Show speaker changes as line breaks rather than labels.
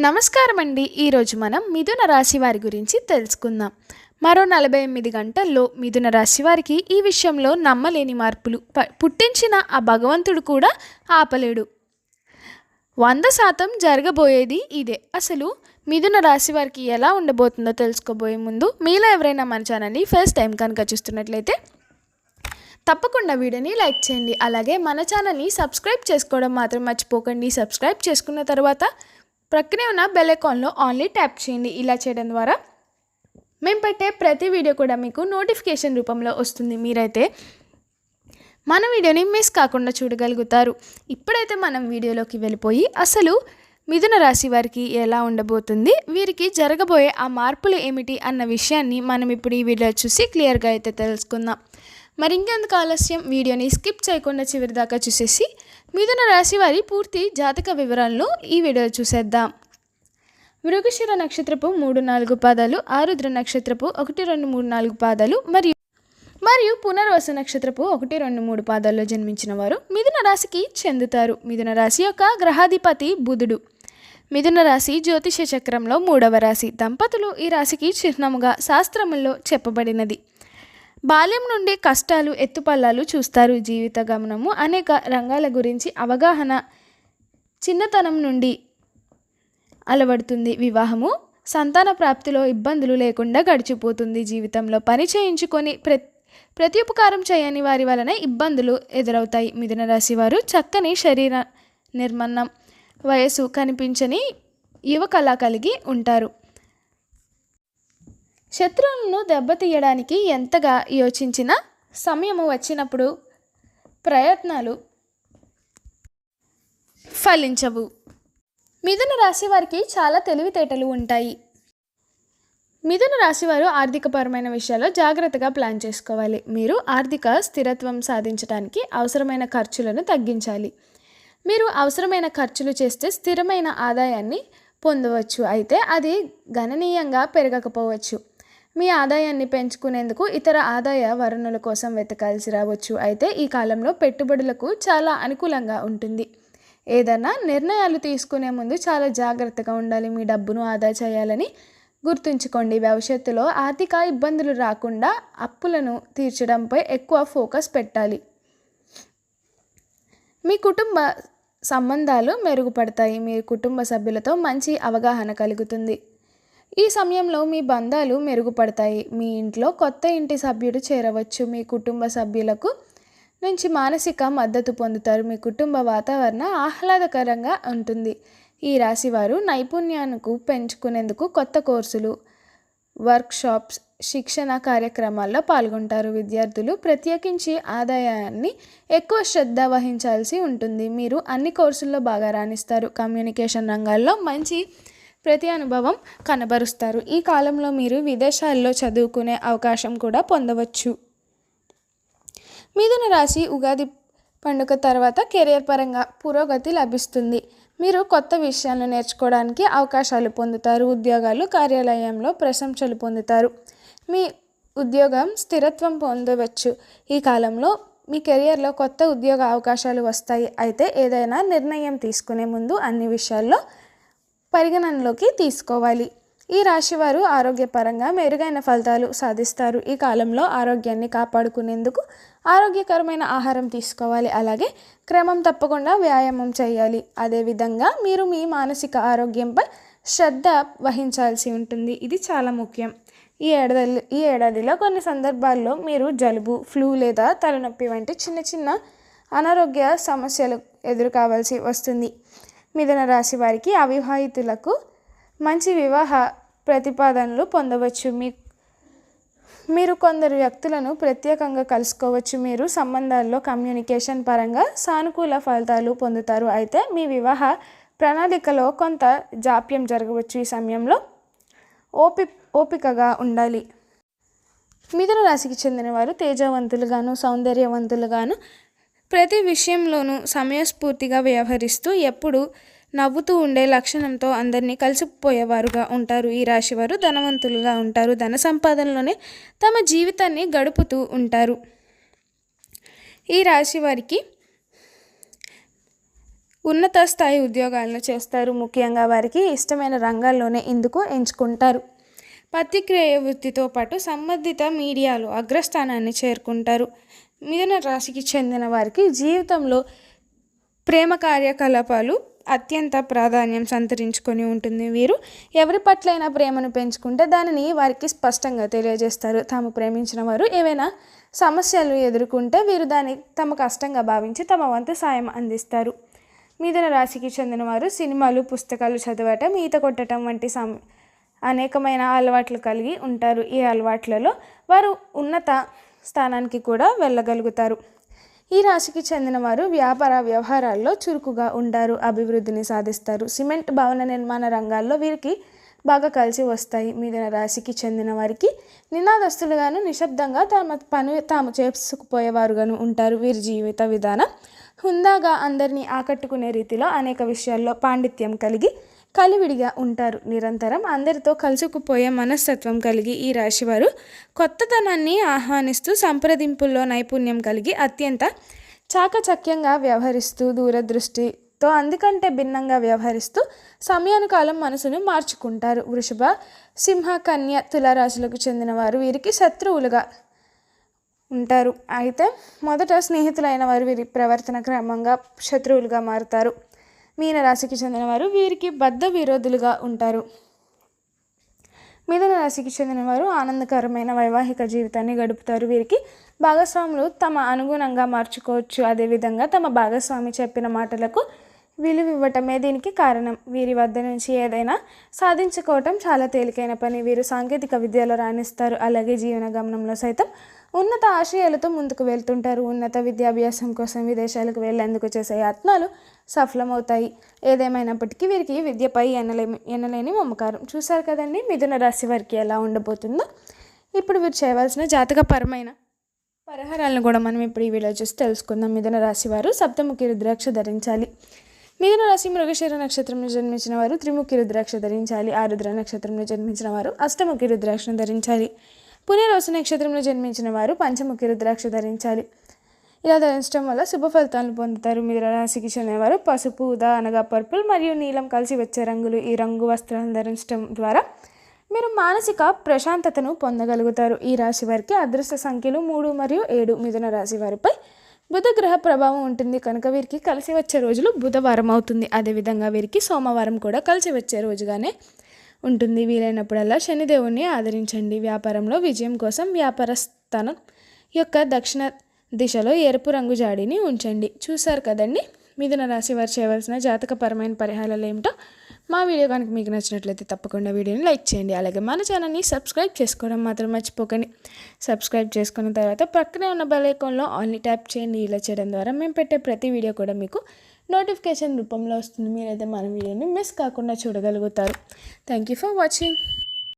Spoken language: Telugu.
నమస్కారం అండి ఈరోజు మనం మిథున రాశి వారి గురించి తెలుసుకుందాం. మరో నలభై ఎనిమిది గంటల్లో మిథున రాశి వారికి ఈ విషయంలో నమ్మలేని మార్పులు. ప- పుట్టించిన ఆ భగవంతుడు కూడా ఆపలేడు. వంద శాతం జరగబోయేది ఇదే. అసలు మిథున రాశి వారికి ఎలా ఉండబోతుందో తెలుసుకోబోయే ముందు మీలో ఎవరైనా మన ఛానల్ని ఫస్ట్ టైం కనుక చూస్తున్నట్లయితే తప్పకుండా వీడియోని లైక్ చేయండి. అలాగే మన ఛానల్ని సబ్స్క్రైబ్ చేసుకోవడం మాత్రం మర్చిపోకండి. సబ్స్క్రైబ్ చేసుకున్న తర్వాత ప్రక్కనే ఉన్న బెల్ ఐకాన్లో ఆన్లీ ట్యాప్ చేయండి. ఇలా చేయడం ద్వారా మేము పెట్టే ప్రతి వీడియో కూడా మీకు నోటిఫికేషన్ రూపంలో వస్తుంది. మీరైతే మన వీడియోని మిస్ కాకుండా చూడగలుగుతారు. ఇప్పుడైతే మనం వీడియోలోకి వెళ్ళిపోయి అసలు మిథున రాశి వారికి ఎలా ఉండబోతుంది? వీరికి జరగబోయే ఆ మార్పులు ఏమిటి అన్న విషయాన్ని మనం ఇప్పుడు ఈ వీడియో చూసి క్లియర్గా అయితే తెలుసుకుందాం. మరి ఇంకెందుకు ఆలస్యం? వీడియోని స్కిప్ చేయకుండా చివరి దాకా చూసేసి మిథున రాశి వారి పూర్తి జాతక వివరాలను ఈ వీడియో చూసేద్దాం. మృగశిర నక్షత్రపు మూడు నాలుగు పాదాలు ఆరుద్ర నక్షత్రపు ఒకటి రెండు మూడు నాలుగు పాదాలు మరియు మరియు పునర్వసు నక్షత్రపు ఒకటి రెండు మూడు పాదాల్లో జన్మించిన వారు మిథున రాశికి చెందుతారు. మిథున రాశి యొక్క గ్రహాధిపతి బుధుడు. మిథున రాశి జ్యోతిష చక్రంలో మూడవ రాశి. దంపతులు ఈ రాశికి చిహ్నముగా శాస్త్రముల్లో చెప్పబడినది. బాల్యం నుండి కష్టాలు ఎత్తుపల్లాలు చూస్తారు జీవిత గమనము. అనేక రంగాల గురించి అవగాహన చిన్నతనం నుండి అలవడుతుంది వివాహము. సంతాన ప్రాప్తిలో ఇబ్బందులు లేకుండా గడిచిపోతుంది జీవితంలో. పని చేయించుకొని ప్ర ఉపకారం చేయని వారి వలన ఇబ్బందులు ఎదురవుతాయి. మిథున రాశి వారు చక్కని శరీర నిర్మాణం వయసు కనిపించని యువ కళ కలిగి ఉంటారు. శత్రువులను దెబ్బతీయడానికి ఎంతగా యోచించినా సమయము వచ్చినప్పుడు ప్రయత్నాలు ఫలించవు. మిథున రాశి వారికి చాలా తెలివితేటలు ఉంటాయి. మిథున రాశి వారు ఆర్థికపరమైన విషయాల్లో జాగ్రత్తగా ప్లాన్ చేసుకోవాలి. మీరు ఆర్థిక స్థిరత్వం సాధించడానికి అవసరమైన ఖర్చులను తగ్గించాలి. మీరు అవసరమైన ఖర్చులు చేస్తే స్థిరమైన ఆదాయాన్ని పొందవచ్చు. అయితే అది గణనీయంగా పెరగకపోవచ్చు. మీ ఆదాయాన్ని పెంచుకునేందుకు ఇతర ఆదాయ వనరుల కోసం వెతకాల్సి రావచ్చు. అయితే ఈ కాలంలో పెట్టుబడులకు చాలా అనుకూలంగా ఉంటుంది. ఏదైనా నిర్ణయాలు తీసుకునే ముందు చాలా జాగ్రత్తగా ఉండాలి. మీ డబ్బును ఆదా చేయాలని గుర్తుంచుకోండి. భవిష్యత్తులో ఆర్థిక ఇబ్బందులు రాకుండా అప్పులను తీర్చడంపై ఎక్కువ ఫోకస్ పెట్టాలి. మీ కుటుంబ సంబంధాలు మెరుగుపడతాయి. మీ కుటుంబ సభ్యులతో మంచి అవగాహన కలుగుతుంది. ఈ సమయంలో మీ బంధాలు మెరుగుపడతాయి. మీ ఇంట్లో కొత్త ఇంటి సభ్యుడు చేరవచ్చు. మీ కుటుంబ సభ్యులకు నుంచి మానసిక మద్దతు పొందుతారు. మీ కుటుంబ వాతావరణ ఆహ్లాదకరంగా ఉంటుంది. ఈ రాశి వారు నైపుణ్యానికి పెంచుకునేందుకు కొత్త కోర్సులు వర్క్షాప్స్ శిక్షణ కార్యక్రమాల్లో పాల్గొంటారు. విద్యార్థులు ప్రత్యేకించి ఆదాయాన్ని ఎక్కువ శ్రద్ధ వహించాల్సి ఉంటుంది. మీరు అన్ని కోర్సుల్లో బాగా రాణిస్తారు. కమ్యూనికేషన్ రంగాల్లో మంచి ప్రతి అనుభవం కనబరుస్తారు. ఈ కాలంలో మీరు విదేశాల్లో చదువుకునే అవకాశం కూడా పొందవచ్చు. మిథున రాశి ఉగాది పండుగ తర్వాత కెరియర్ పరంగా పురోగతి లభిస్తుంది. మీరు కొత్త విషయాలను నేర్చుకోవడానికి అవకాశాలు పొందుతారు. ఉద్యోగాలు కార్యాలయంలో ప్రశంసలు పొందుతారు. మీ ఉద్యోగం స్థిరత్వం పొందవచ్చు. ఈ కాలంలో మీ కెరియర్లో కొత్త ఉద్యోగ అవకాశాలు వస్తాయి. అయితే ఏదైనా నిర్ణయం తీసుకునే ముందు అన్ని విషయాల్లో పరిగణనలోకి తీసుకోవాలి. ఈ రాశివారు ఆరోగ్యపరంగా మెరుగైన ఫలితాలు సాధిస్తారు. ఈ కాలంలో ఆరోగ్యాన్ని కాపాడుకునేందుకు ఆరోగ్యకరమైన ఆహారం తీసుకోవాలి. అలాగే క్రమం తప్పకుండా వ్యాయామం చేయాలి. అదేవిధంగా మీరు మీ మానసిక ఆరోగ్యంపై శ్రద్ధ వహించాల్సి ఉంటుంది. ఇది చాలా ముఖ్యం. ఈ ఏడాది ఈ ఏడాదిలో కొన్ని సందర్భాల్లో మీరు జలుబు ఫ్లూ లేదా తలనొప్పి వంటి చిన్న చిన్న అనారోగ్య సమస్యలు ఎదురు కావాల్సి వస్తుంది. మిథున రాశి వారికి అవివాహితులకు మంచి వివాహ ప్రతిపాదనలు పొందవచ్చు. మీ మీరు కొందరు వ్యక్తులను ప్రత్యేకంగా కలుసుకోవచ్చు. మీరు సంబంధాల్లో కమ్యూనికేషన్ పరంగా సానుకూల ఫలితాలు పొందుతారు. అయితే మీ వివాహ ప్రణాళికలో కొంత జాప్యం జరగవచ్చు. ఈ సమయంలో ఓపి ఓపికగా ఉండాలి. మిథున రాశికి చెందిన వారు తేజవంతులుగాను సౌందర్యవంతులుగాను ప్రతి విషయంలోనూ సమయస్ఫూర్తిగా వ్యవహరిస్తూ ఎప్పుడు నవ్వుతూ ఉండే లక్షణంతో అందరినీ కలిసిపోయేవారుగా ఉంటారు. ఈ రాశివారు ధనవంతులుగా ఉంటారు. ధన సంపాదనలోనే తమ జీవితాన్ని గడుపుతూ ఉంటారు. ఈ రాశి వారికి ఉన్నత స్థాయి ఉద్యోగాలను చేస్తారు. ముఖ్యంగా వారికి ఇష్టమైన రంగాల్లోనే ఇందుకు ఎంచుకుంటారు. పత్రిక్రియ వృత్తితో పాటు సంబంధిత మీడియాలో అగ్రస్థానాన్ని చేరుకుంటారు. మిథున రాశికి చెందిన వారికి జీవితంలో ప్రేమ కార్యకలాపాలు అత్యంత ప్రాధాన్యం సంతరించుకొని ఉంటుంది వీరు. ఎవరి పట్లైనా ప్రేమను పెంచుకుంటే దానిని వారికి స్పష్టంగా తెలియజేస్తారు. తాము ప్రేమించిన వారు ఏవైనా సమస్యలు ఎదుర్కొంటే వీరు దాన్ని తమ కష్టంగా భావించి తమ వంతు సాయం అందిస్తారు. మిథున రాశికి చెందిన వారు సినిమాలు పుస్తకాలు చదవటం ఈత కొట్టడం వంటి సం అనేకమైన అలవాట్లు కలిగి ఉంటారు. ఈ అలవాట్లలో వారు ఉన్నత స్థానానికి కూడా వెళ్ళగలుగుతారు. ఈ రాశికి చెందిన వారు వ్యాపార వ్యవహారాల్లో చురుకుగా ఉంటారు అభివృద్ధిని సాధిస్తారు. సిమెంట్ భవన నిర్మాణ రంగాల్లో వీరికి బాగా కలిసి వస్తాయి. మిథున రాశికి చెందిన వారికి నినాదస్తులుగాను నిశ్శబ్దంగా తమ పని తాము చేసుకుపోయేవారుగాను ఉంటారు. వీరి జీవిత విధానం హుందాగా అందరినీ ఆకట్టుకునే రీతిలో అనేక విషయాల్లో పాండిత్యం కలిగి కలివిడిగా ఉంటారు. నిరంతరం అందరితో కలుసుకుపోయే మనస్తత్వం కలిగి ఈ రాశివారు కొత్తతనాన్ని ఆహ్వానిస్తూ సంప్రదింపుల్లో నైపుణ్యం కలిగి అత్యంత చాకచక్యంగా వ్యవహరిస్తూ దూరదృష్టితో అందుకంటే భిన్నంగా వ్యవహరిస్తూ సమయానుకాలం మనసును మార్చుకుంటారు. వృషభ సింహ కన్య తులారాశులకు చెందిన వారు వీరికి శత్రువులుగా ఉంటారు. అయితే మొదట స్నేహితులైన వారు వీరి ప్రవర్తన క్రమంగా శత్రువులుగా మారుతారు. మీనరాశికి రాశికి వీరికి బద్ధ విరోధులుగా ఉంటారు. మిథున రాశికి చెందినవారు ఆనందకరమైన వైవాహిక జీవితాన్ని గడుపుతారు. వీరికి భాగస్వాములు తమ అనుగుణంగా మార్చుకోవచ్చు. అదేవిధంగా తమ భాగస్వామి చెప్పిన మాటలకు విలువ ఇవ్వటమే దీనికి కారణం. వీరి వద్ద నుంచి ఏదైనా సాధించుకోవటం చాలా తేలికైన పని. వీరు సాంకేతిక విద్యలో రాణిస్తారు. అలాగే జీవన గమనంలో సైతం ఉన్నత ఆశయాలతో ముందుకు వెళ్తుంటారు. ఉన్నత విద్యాభ్యాసం కోసం విదేశాలకు వెళ్ళేందుకు చేసే యత్నాలు సఫలమవుతాయి. ఏదేమైనప్పటికీ వీరికి విద్యపై ఎనలేమి ఎనలేని మమకారం. చూశారు కదండి మిథున రాశి వారికి ఎలా ఉండబోతుందో? ఇప్పుడు వీరు చేయవలసిన జాతకపరమైన పరిహారాలను కూడా మనం ఇప్పుడు ఈ వీడియో చూసి తెలుసుకుందాం. మిథున రాశి వారు సప్తముఖి రుద్రాక్ష ధరించాలి. మిథున రాశి మృగశీర నక్షత్రంలో జన్మించిన వారు త్రిముఖి రుద్రాక్ష ధరించాలి. ఆరుద్ర నక్షత్రంలో జన్మించిన వారు అష్టముఖి రుద్రాక్షను ధరించాలి. పునర్వసు నక్షత్రంలో జన్మించిన వారు పంచముఖి రుద్రాక్ష ధరించాలి. ఇలా ధరించడం వల్ల శుభ ఫలితాలను పొందుతారు. మిథున రాశికి చెందినవారు పసుపు ఉదా అనగా పర్పుల్ మరియు నీలం కలిసి వచ్చే రంగులు ఈ రంగు వస్త్రాలను ధరించడం ద్వారా మీరు మానసిక ప్రశాంతతను పొందగలుగుతారు. ఈ రాశి వారికి అదృష్ట సంఖ్యలు మూడు మరియు ఏడు మిథున రాశి వారిపై బుధ గ్రహ ప్రభావం ఉంటుంది. కనుక వీరికి కలిసి వచ్చే రోజులు బుధవారం అవుతుంది. అదేవిధంగా వీరికి సోమవారం కూడా కలిసి వచ్చే రోజుగానే ఉంటుంది. వీలైనప్పుడల్లా శనిదేవుణ్ణి ఆదరించండి. వ్యాపారంలో విజయం కోసం వ్యాపార స్థానం యొక్క దక్షిణ దిశలో ఎరుపు రంగు జాడీని ఉంచండి. చూశారు కదండి? మిథున రాశి వారు చేయవలసిన జాతకపరమైన పరిహారాలు ఏమిటో మా వీడియో కనుక మీకు నచ్చినట్లయితే తప్పకుండా వీడియోని లైక్ చేయండి. అలాగే మన ఛానల్ని సబ్స్క్రైబ్ చేసుకోవడం మాత్రం మర్చిపోకండి. సబ్స్క్రైబ్ చేసుకున్న తర్వాత పక్కనే ఉన్న బెల్ ఐకాన్లో ఆన్లీ ట్యాప్ చేయండి. ఇలా చేయడం ద్వారా మేము పెట్టే ప్రతి వీడియో కూడా మీకు నోటిఫికేషన్ రూపంలో వస్తుంది. మీరైతే మన వీడియోని మిస్ కాకుండా చూడగలుగుతారు. Thank you for watching